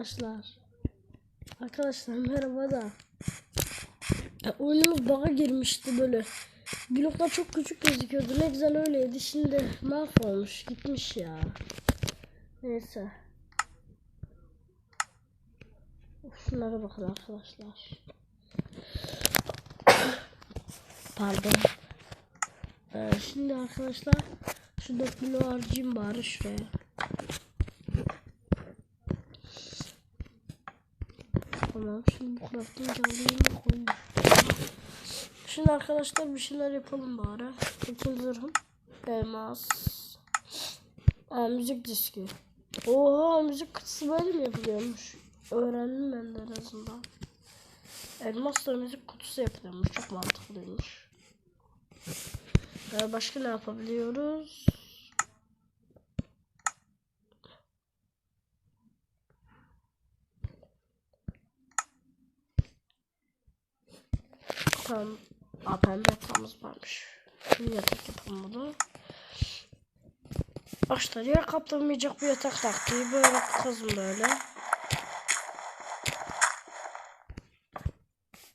arkadaşlar. Arkadaşlar merhaba da. Ya, oyunumuz bug'a girmişti böyle. Bloklar çok küçük gözüküyordu. Ne güzel öyleydi. Şimdi mahvolmuş. Gitmiş ya. Neyse. Şunlara bakın arkadaşlar. Pardon. Ee, şimdi arkadaşlar şu 4 kilo harcayayım bari şuraya. Tamam şimdi crafting alayım koyayım. Şimdi arkadaşlar bir şeyler yapalım bari. İkinci zırhım. Elmas. Aa, müzik diski. Oha müzik kutusu böyle mi yapılıyormuş? Öğrendim ben de en azından. Elmasla müzik kutusu yapılıyormuş. Çok mantıklıymış. Ee, başka ne yapabiliyoruz? Tamam. Aa, pembe yatağımız varmış. Şimdi yatak yapalım bunu. Başta yer kaplamayacak bir yatak taktiği. Böyle kazın böyle.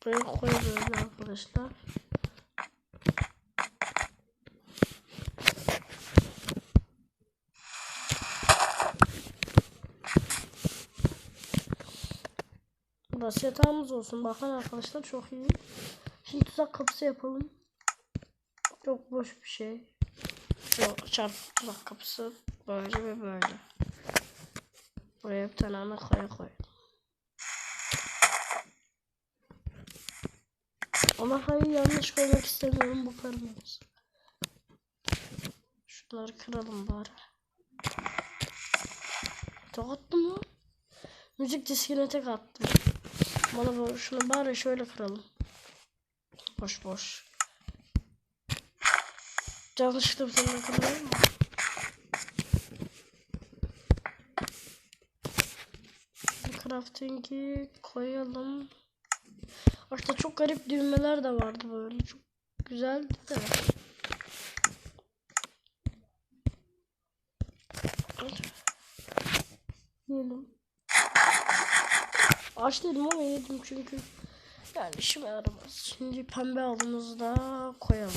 Buraya koy böyle arkadaşlar. Burası yatağımız olsun. Bakın arkadaşlar çok iyi. Şimdi tuzak kapısı yapalım. Çok boş bir şey. Yok çarp tuzak kapısı böyle ve böyle. Buraya bir tane ana kaya koy. Ama hayır yanlış koymak istemiyorum bu kırmızı. Şunları kıralım bari. Tek attım mı? Müzik diskine tek attım. Bana bu- şunu bari şöyle kıralım. Boş boş. Yanlışlıkla bir tane kıralım mı? Crafting'i koyalım. Artık çok garip düğmeler de vardı böyle. Çok güzeldi de. Yiyelim. Aç dedim ama yedim çünkü. Yani işime yaramaz. Şimdi pembe alımızı da koyalım.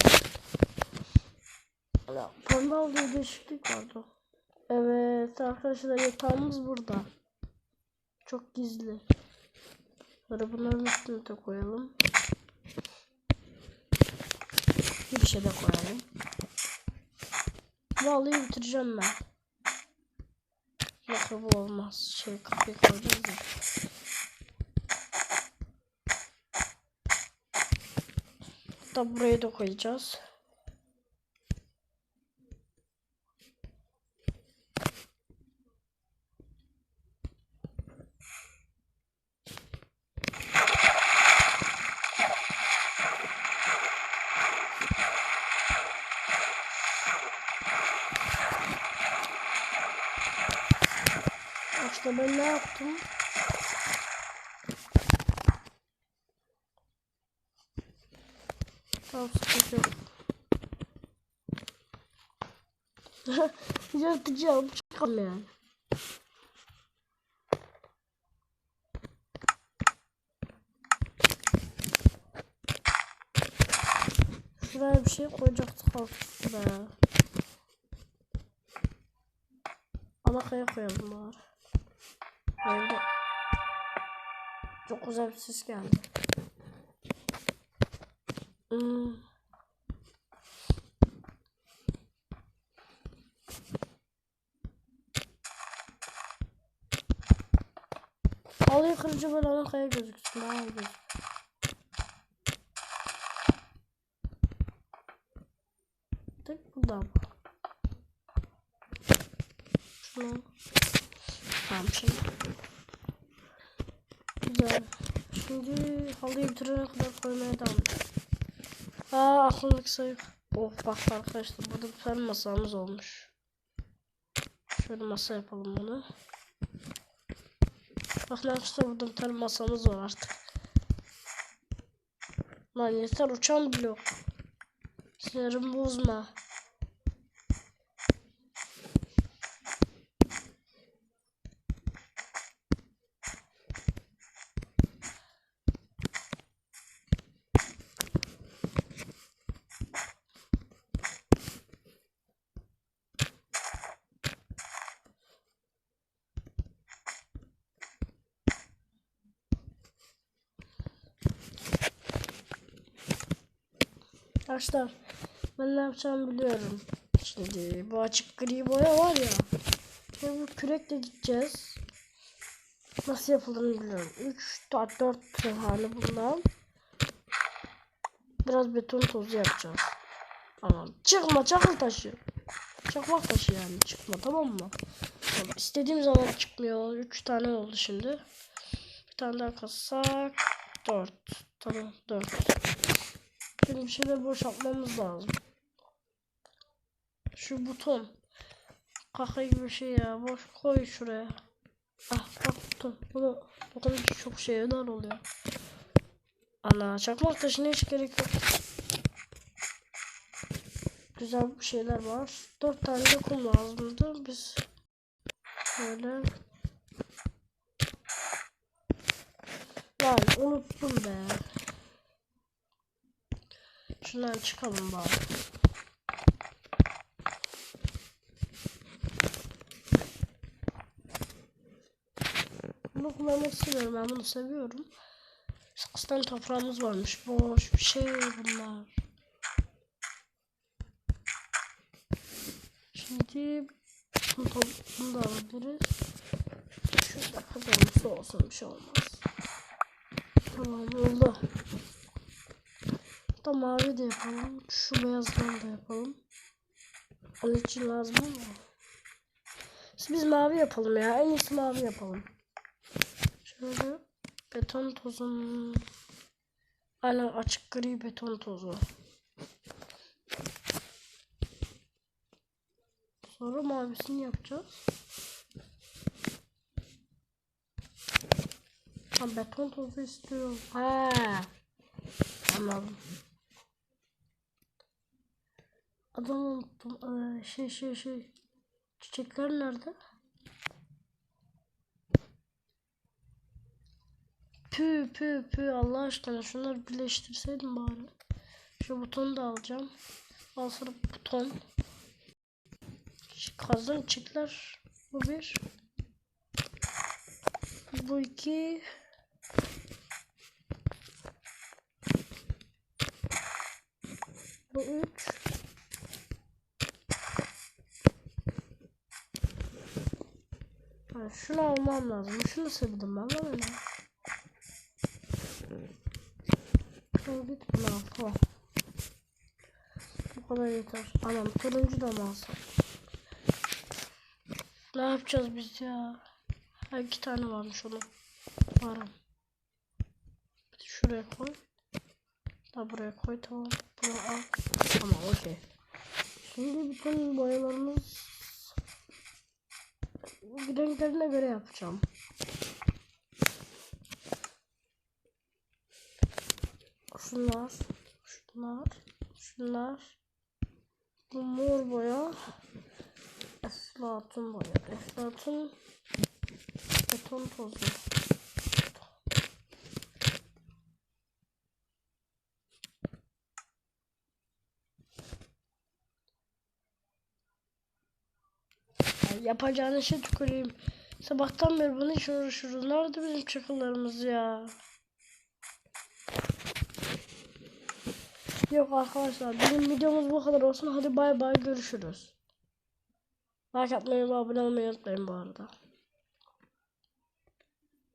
Ya, pembe aldığı değişiklik vardı. Evet arkadaşlar yatağımız burada. Çok gizli. Sonra bunların üstüne de koyalım. Bir şey de koyalım. Bu halıyı bitireceğim ben. Yoksa bu olmaz. Şey kapıyı koyacağız ya. Hatta buraya da koyacağız. İşte ben ne yaptım? Tamam sıkıntı yok. Yırtacağım çıkalım yani. Şuraya bir şey koyacaktık alt şuraya. Ama kaya koyalım bari. Böyle çok güzel bir ses geldi. Hmm. Halıyı kırınca böyle ana kaya gözüksün. Daha iyi gözüküyor. Tık buradan. Şunu. Tamam şimdi. Güzel. Şimdi halıyı bitirene kadar koymaya devam edelim. Aa aklımdaki sayı. Oh bak arkadaşlar burada bir tane masamız olmuş. Şöyle masa yapalım bunu. Bak arkadaşlar burada bir tane masamız var artık. Lan yeter uçan blok. Sinirim bozma. Arkadaşlar ben ne yapacağımı biliyorum. Şimdi bu açık gri boya var ya. Şimdi bu kürekle gideceğiz. Nasıl yapıldığını biliyorum. 3 4 tane bundan. Biraz beton tozu yapacağız. Tamam. Çıkma çakıl taşı. Çakmak taşı yani çıkma tamam mı? Tamam. İstediğim zaman çıkmıyor. 3 tane oldu şimdi. Bir tane daha katsak 4. Tamam 4. Şimdi bir şeyler boşaltmamız lazım. Şu buton. Kaka gibi bir şey ya. Boş koy şuraya. Ah bak buton. Bunu dokununca çok şeyler oluyor. Ana çakmak taşına hiç gerek yok. Güzel bir şeyler var. Dört tane de kum lazımdı. Biz böyle Lan unuttum be. Şundan çıkalım bari. Bunu kullanmak istiyorum. Ben bunu seviyorum. Sakıstan toprağımız varmış. Boş bir şey bunlar. Şimdi bunu, bunu da alabiliriz. Şurada kazanım su olsun bir şey olmaz. Tamam oldu. Da mavi de yapalım. Şu beyazdan da yapalım. Onun için lazım ama. Biz mavi yapalım ya. En iyisi mavi yapalım. Şöyle beton tozun Aynen açık gri beton tozu. Sonra mavisini yapacağız. Ha beton tozu istiyorum. Ha. Anladım. Adamı unuttum. Ee, şey şey şey. Çiçekler nerede? Pü pü pü Allah aşkına şunları birleştirseydim bari. Şu butonu da alacağım. Al sana buton. Şu Kazan çiçekler. Bu bir. Bu iki. Bu üç. Ha, şunu almam lazım. Şunu sevdim ben lan öyle. Şunu git bunu al. Tamam. Bu kadar yeter. Anam turuncu da mı alsam? Ne yapacağız biz ya? Ha iki tane varmış onun. Varım. Şuraya koy. Da buraya koy tamam. Bunu al. Tamam okey. Şimdi bütün boyalarımız renklerine göre yapacağım. Şunlar, şunlar, şunlar. Bu mor boya. Eflatun boya. Eflatun beton tozu. Yapacağın işe tüküreyim. Sabahtan beri bunu hiç uğraşıyoruz. Nerede bizim çakıllarımız ya? Yok arkadaşlar bizim videomuz bu kadar olsun. Hadi bay bay görüşürüz. Like atmayı ve abone olmayı unutmayın bu arada.